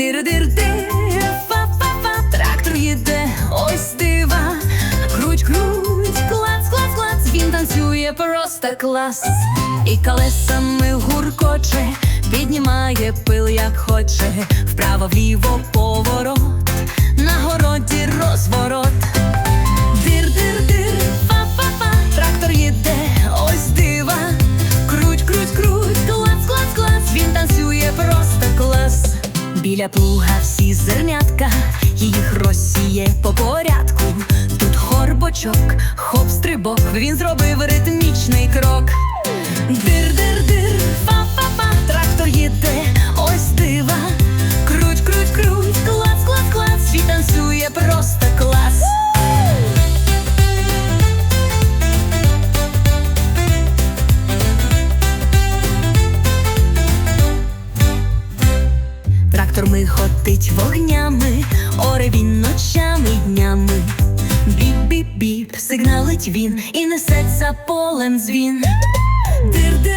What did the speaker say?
Дир-дир-дир, фа-фа-фа, трактор їде, ось дива. Круть, круть, клац, клац, клац, він танцює просто клас. І колесами гуркоче, піднімає пил, як хоче, вправо вліво поворот, Біля плуга всі зернятка, їх розсіє по порядку. Тут хорбочок, хоп, стрибок, він зробив ритмічний крок. Трактор михотить вогнями, оре він ночами днями. Біп-біп-біп, сигналить він і несеться полем дзвін. Дир-дир-дир,